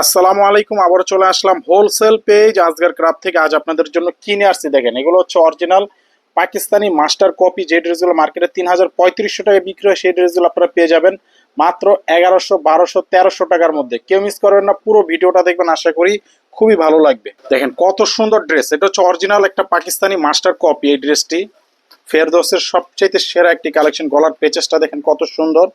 আসসালামু আলাইকুম আবার চলে আসলাম হোলসেল পেজ আজগার ক্রাফ থেকে আজ আপনাদের জন্য কিনে আসছি, দেখেন, এগুলো হচ্ছে অরিজিনাল পাকিস্তানি মাস্টার কপি যে ড্রেসগুলো মার্কেটে তিন হাজার পঁয়ত্রিশশো টাকায় বিক্রি হয়, সেই ড্রেসগুলো আপনারা পেয়ে যাবেন মাত্র এগারোশো, বারোশো, তেরোশো টাকার মধ্যে। কেউ মিস করবেন না, পুরো ভিডিওটা দেখবেন, আশা করি খুবই ভালো লাগবে। দেখেন, কত সুন্দর ড্রেস এটা হচ্ছে অরিজিনাল একটা পাকিস্তানি মাস্টার কপি এই ড্রেসটি ফেরদোসের সবচাইতে সেরা একটি কালেকশন গলার পেচেসটা দেখেন কত সুন্দর।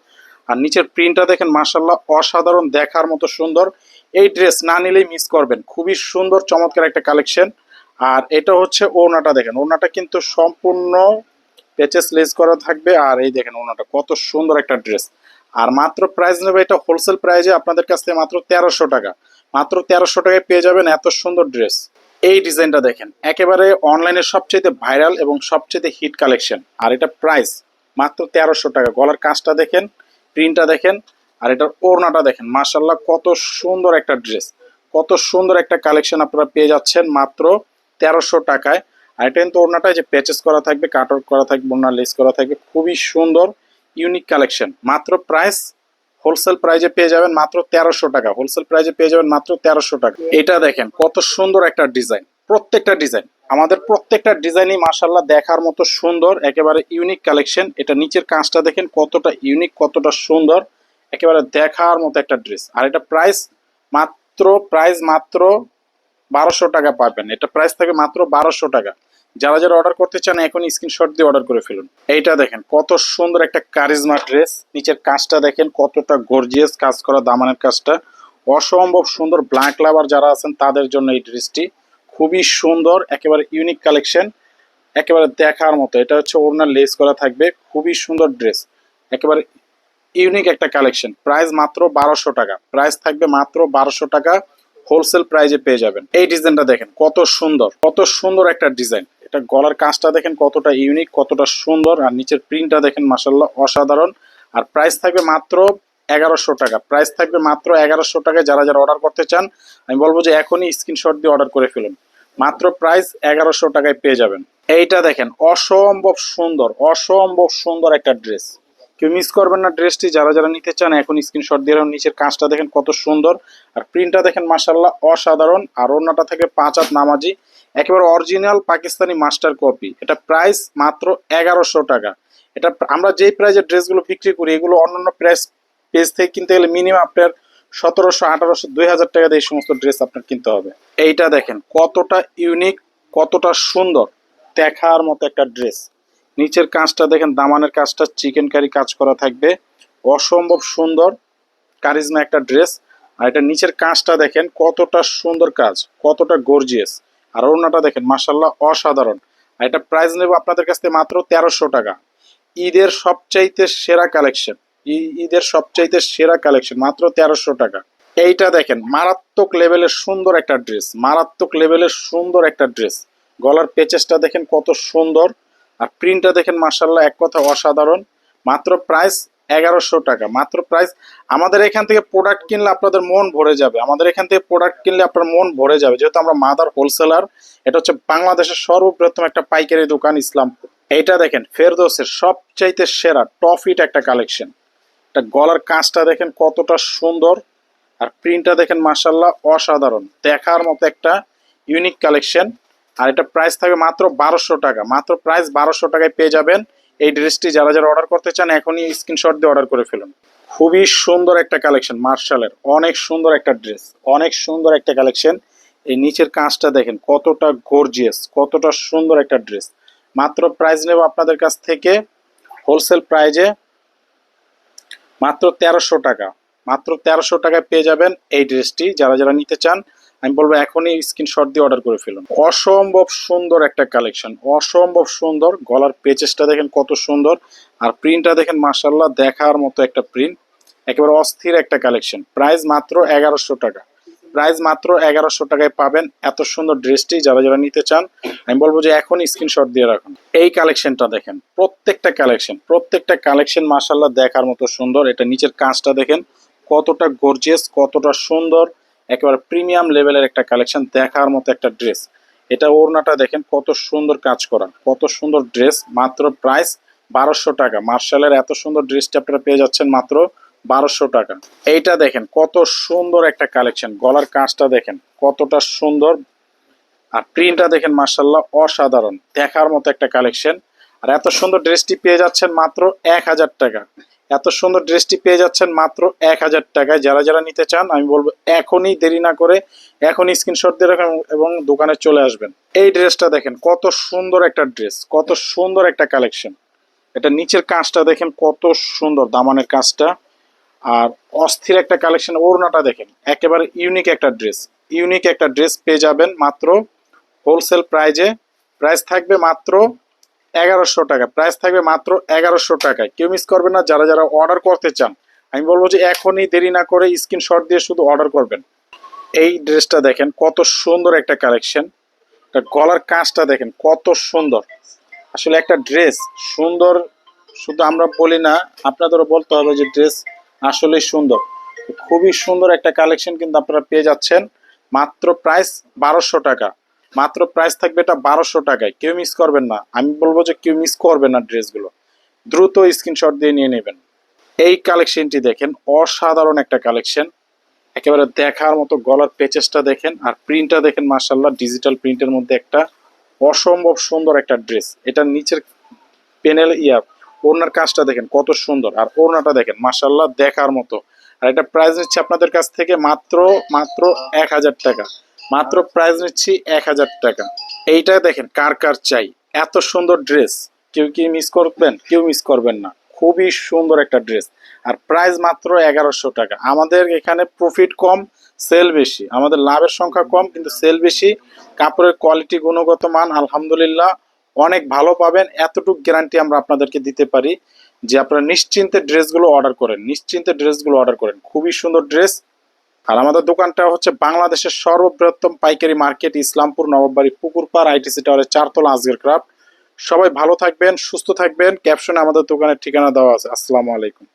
আর নিচের প্রিন্টটা দেখেন মার্শাল্লাহ অসাধারণ, দেখার মতো সুন্দর। এই ড্রেস না নিলেই মিস করবেন। খুবই সুন্দর, চমৎকার একটা কালেকশন আর এটা হচ্ছে ওড়নাটা দেখেন। ওড়নাটা কিন্তু সম্পূর্ণ পেচেস লেস করা থাকবে। আর এই দেখেন ওড়নাটা, কত সুন্দর একটা ড্রেস আর মাত্র প্রাইস নেবে এটা হোলসেল প্রাইজে আপনাদের কাছ থেকে মাত্র তেরোশো টাকা। মাত্র তেরোশো টাকায় পেয়ে যাবেন এত সুন্দর ড্রেস এই ডিজাইনটা দেখেন, একেবারে অনলাইনে সবচেয়ে ভাইরাল এবং সবচেয়ে হিট কালেকশন আর এটা প্রাইস মাত্র তেরোশো টাকা। গলার কাজটা দেখেন প্রিন্টটা দেখেন আর এটার ওড়নাটা দেখেন। মার্শাল্লাহ কত সুন্দর একটা ড্রেস। কত সুন্দর একটা কালেকশন আপনারা পেয়ে যাচ্ছেন মাত্র তেরোশো টাকায়। আর এটা কিন্তু ওড়নাটা যে প্যাচেস করা থাকবে কাটআউট করা থাকবে, ওড়না লেস করা থাকবে, খুবই সুন্দর ইউনিক কালেকশন মাত্র প্রাইস হোলসেল প্রাইজে পেয়ে যাবেন মাত্র তেরোশো টাকা। হোলসেল প্রাইজে পেয়ে যাবেন মাত্র তেরোশো টাকা। এটা দেখেন, কত সুন্দর একটা ডিজাইন প্রত্যেকটা ডিজাইন আমাদের প্রত্যেকটা ডিজাইনই মার্শাল্লাহ দেখার মতো সুন্দর, একেবারে ইউনিক কালেকশন এটা নিচের কাঁচটা দেখেন কতটা ইউনিক কতটা সুন্দর, একেবারে দেখার মতো একটা ড্রেস আর এটা প্রাইস মাত্র প্রাইস মাত্র বারোশো টাকা পাবেন। এটা প্রাইস থাকে মাত্র বারোশো টাকা। যারা যারা অর্ডার করতে চান, এখন স্ক্রিনশট দিয়ে অর্ডার করে ফেলুন। এইটা দেখেন, কত সুন্দর একটা কারিজমা ড্রেস নিচের কাজটা দেখেন কতটা গর্জিয়াস কাজ করা, দামানের কাজটা। অসম্ভব সুন্দর ব্ল্যাক লাভার যারা আছেন, তাদের জন্য এই ড্রেসটি খুবই সুন্দর, একেবারে ইউনিক কালেকশন একেবারে দেখার মতো। এটা হচ্ছে ওড়নার লেস করা থাকবে, খুবই সুন্দর ড্রেস একেবারে ইউনিক একটা কালেকশন প্রাইস মাত্র বারোশো টাকা। প্রাইস থাকবে মাত্র বারোশো টাকা হোলসেল প্রাইজে পেয়ে যাবেন। এই ডিজাইনটা দেখেন, কত সুন্দর কত সুন্দর একটা ডিজাইন এটা গলার কাজটা দেখেন কতটা ইউনিক কতটা সুন্দর, আর নিচের প্রিন্টটা দেখেন মাসাল্লাহ অসাধারণ। আর প্রাইস থাকবে মাত্র এগারোশো টাকা। প্রাইস থাকবে মাত্র এগারোশো টাকায় যারা যারা অর্ডার করতে চান, আমি বলব যে এখনই স্ক্রিনশট দিয়ে অর্ডার করে ফেলুন। মাত্র প্রাইস এগারোশো টাকায় পেয়ে যাবেন। এইটা দেখেন, অসম্ভব সুন্দর অসম্ভব সুন্দর একটা ড্রেস কেউ মিস করবেন না ড্রেসটি যারা যারা নিতে চান, এখন স্ক্রিনশট দিয়ে নিচের কাজটা দেখেন কত সুন্দর। আর প্রিন্টটা দেখেন মাসাল্লাহ অসাধারণ। আর ওড়নাটা থেকে পাঁচ হাত নামাজি, একেবারে অরিজিনাল পাকিস্তানি মাস্টার কপি এটা প্রাইস মাত্র এগারোশো টাকা। এটা আমরা যেই প্রাইজের ড্রেসগুলো বিক্রি করি, এগুলো অন্যান্য প্রাইস পেজ থেকে কিনতে গেলে মিনিমাম আপনার সতেরোশো, আঠারোশো, দুই হাজার টাকা দিয়ে এই সমস্ত ড্রেস আপনার কিনতে হবে। এইটা দেখেন, কতটা ইউনিক কতটা সুন্দর, দেখার মতো একটা ড্রেস নিচের কাজটা দেখেন, দামানের কাজটা চিকেন কারি কাজ করা থাকবে। অসম্ভব সুন্দর কারিজমা একটা ড্রেস আর এটা নিচের কাজটা দেখেন, কতটা সুন্দর কাজ, কতটা গর্জিয়াস আর ওড়নাটা দেখেন মাসাল্লাহ অসাধারণ। আর এটা প্রাইস নেব আপনাদের কাছ থেকে মাত্র তেরোশো টাকা। ঈদের সবচাইতে সেরা কালেকশন ঈদের সবচাইতে সেরা কালেকশন মাত্র তেরোশো টাকা। এইটা দেখেন, মারাত্মক লেভেলের সুন্দর একটা ড্রেস মারাত্মক লেভেলের সুন্দর একটা ড্রেস গলার পেচেসটা দেখেন কত সুন্দর, আর প্রিন্টটা দেখেন মার্শাল্লাহ এক কথা অসাধারণ। মাত্র প্রাইস এগারোশো টাকা, মাত্র প্রাইস আমাদের এখান থেকে প্রোডাক্ট কিনলে আপনাদের মন ভরে যাবে। আমাদের এখান থেকে প্রোডাক্ট কিনলে আপনার মন ভরে যাবে। যেহেতু আমরা মাদার হোলসেলার এটা হচ্ছে বাংলাদেশের সর্ববৃহত্তম একটা পাইকারি দোকান ইসলামপুর। এইটা দেখেন, ফেরদোসের সবচাইতে সেরা টফিট একটা কালেকশন এটা গলার কাজটা দেখেন কতটা সুন্দর। আর প্রিন্টটা দেখেন মার্শাল্লাহ অসাধারণ। দেখার মতো একটা ইউনিক কালেকশন আর এটা প্রাইস থাকবে মাত্র বারোশো টাকা। মাত্র প্রাইস বারোশো টাকায় পেয়ে যাবেন। এই ড্রেসটি যারা যারা অর্ডার করতে চান, এখনই স্ক্রিনশট দিয়ে অর্ডার করে ফেলুন। খুবই সুন্দর একটা কালেকশন মার্শালের অনেক সুন্দর একটা ড্রেস অনেক সুন্দর একটা কালেকশন এই নিচের কাজটা দেখেন কতটা গর্জিয়াস কতটা সুন্দর একটা ড্রেস মাত্র প্রাইস নেব আপনাদের কাছ থেকে। হোলসেল প্রাইজে মাত্র তেরোশো টাকা। মাত্র তেরোশো টাকায় পেয়ে যাবেন এই ড্রেসটি। যারা যারা নিতে চান, আমি বলব এখনই স্ক্রিনশট দিয়ে অর্ডার করে ফেলুন। অসম্ভব সুন্দর একটা কালেকশন অসম্ভব সুন্দর। গলার পেচেসটা দেখেন কত সুন্দর। আর প্রিন্টটা দেখেন মার্শাল্লাহ দেখার মতো একটা প্রিন্ট একেবারে অস্থির একটা কালেকশন প্রাইস মাত্র এগারোশো টাকা। প্রাইস মাত্র এগারোশো টাকায় পাবেন। এত সুন্দর ড্রেসটি যারা যারা নিতে চান, আমি বলব যে এখন স্ক্রিনশট দিয়ে রাখুন। এই কালেকশনটা দেখেন, প্রত্যেকটা কালেকশন প্রত্যেকটা কালেকশন মার্শাল্লাহ দেখার মতো সুন্দর। এটা নিচের কাজটা দেখেন, কতটা গর্জিয়াস কতটা সুন্দর, একেবারে প্রিমিয়াম লেভেলের একটা কালেকশন দেখার মতো একটা ড্রেস এটা ওড়নাটা দেখেন, কত সুন্দর কাজ করা, কত সুন্দর ড্রেস মাত্র প্রাইস বারোশো টাকা। মার্শালের এত সুন্দর ড্রেসটা আপনারা পেয়ে যাচ্ছেন মাত্র বারোশো টাকা। এইটা দেখেন, কত সুন্দর একটা কালেকশন গলার কাঁচটা দেখেন, কতটা সুন্দর। আর প্রিন্টটা দেখেন মার্শাল্লাহ অসাধারণ। দেখার মতো একটা কালেকশন আর এত সুন্দর ড্রেসটি পেয়ে যাচ্ছেন মাত্র এক হাজার টাকা। এত সুন্দর ড্রেসটি পেয়ে যাচ্ছেন মাত্র এক হাজার টাকায়। যারা যারা নিতে চান, আমি বলব, এখনই দেরি না করে এখনই স্ক্রিনশট দিয়ে রাখেন এবং দোকানে চলে আসবেন। এই ড্রেসটা দেখেন, কত সুন্দর একটা ড্রেস কত সুন্দর একটা কালেকশন এটা নিচের কাজটা দেখেন, কত সুন্দর, দামানের কাজটা। আর অস্থির একটা কালেকশন ওড়নাটা দেখেন, একেবারে ইউনিক একটা ড্রেস ইউনিক একটা ড্রেস পেয়ে যাবেন মাত্র হোলসেল প্রাইজে প্রাইস থাকবে মাত্র এগারোশো টাকা। প্রাইস থাকবে মাত্র এগারোশো টাকায়। কেউ মিস করবেন না, যারা যারা অর্ডার করতে চান। আমি বলব যে এখনই দেরি না করে স্ক্রিনশট দিয়ে শুধু অর্ডার করবেন। এই ড্রেসটা দেখেন, কত সুন্দর একটা কালেকশন গলার কাজটা দেখেন, কত সুন্দর। আসলে একটা ড্রেস সুন্দর, শুধু আমরা বলি না, আপনাদেরও বলতে হবে যে ড্রেস আসলেই সুন্দর। খুবই সুন্দর একটা কালেকশন কিন্তু আপনারা পেয়ে যাচ্ছেন। মাত্র প্রাইস বারোশো টাকা। মাত্র প্রাইস থাকবে এটা বারোশো টাকায়। কেউ মিস করবেন না। আমি বলব যে কেউ মিস করবেন না ড্রেসগুলো। দ্রুত স্ক্রিনশট দিয়ে নিয়ে নেবেন। এই কালেকশনটি দেখেন, অসাধারণ একটা কালেকশন একেবারে দেখার মতো গলার পেচেসটা দেখেন আর প্রিন্টটা দেখেন মার্শাল্লাহ ডিজিটাল প্রিন্টের মধ্যে একটা অসম্ভব সুন্দর একটা ড্রেস এটার নিচের পেনেল ইয়া ওড়নার কাজটা দেখেন, কত সুন্দর। আর ওড়নাটা দেখেন মার্শাল্লাহ দেখার মতো। আর এটা প্রাইস নিচ্ছি আপনাদের কাছ থেকে মাত্র মাত্র এক হাজার টাকা। মাত্র প্রাইস নিচ্ছি এক হাজার টাকা। এইটা দেখেন, কার কার চাই? এত সুন্দর ড্রেস কেউ কি মিস করবেন? কেউ মিস করবেন না। খুবই সুন্দর একটা ড্রেস আর প্রাইস মাত্র এগারোশো টাকা। আমাদের এখানে প্রফিট কম সেল বেশি। আমাদের লাভের সংখ্যা কম, কিন্তু সেল বেশি। কাপড়ের কোয়ালিটি গুণগত মান, আলহামদুলিল্লাহ। অনেক ভালো পাবেন, এতটুকু গ্যারান্টি আমরা আপনাদেরকে দিতে পারি যে আপনারা নিশ্চিন্তে ড্রেসগুলো অর্ডার করেন, নিশ্চিন্তে ড্রেসগুলো অর্ডার করেন। খুবই সুন্দর ড্রেস। আর আমাদের দোকানটা হচ্ছে বাংলাদেশের সর্ববৃহত্তম পাইকারি মার্কেট, ইসলামপুর, নবাববাড়ি, পুকুরপাড় আইটিসি টাওয়ারের চারতলা আজগের ক্রাফট। সবাই ভালো থাকবেন, সুস্থ থাকবেন। ক্যাপশনে আমাদের দোকানের ঠিকানা দেওয়া আছে। আসসালামু আলাইকুম।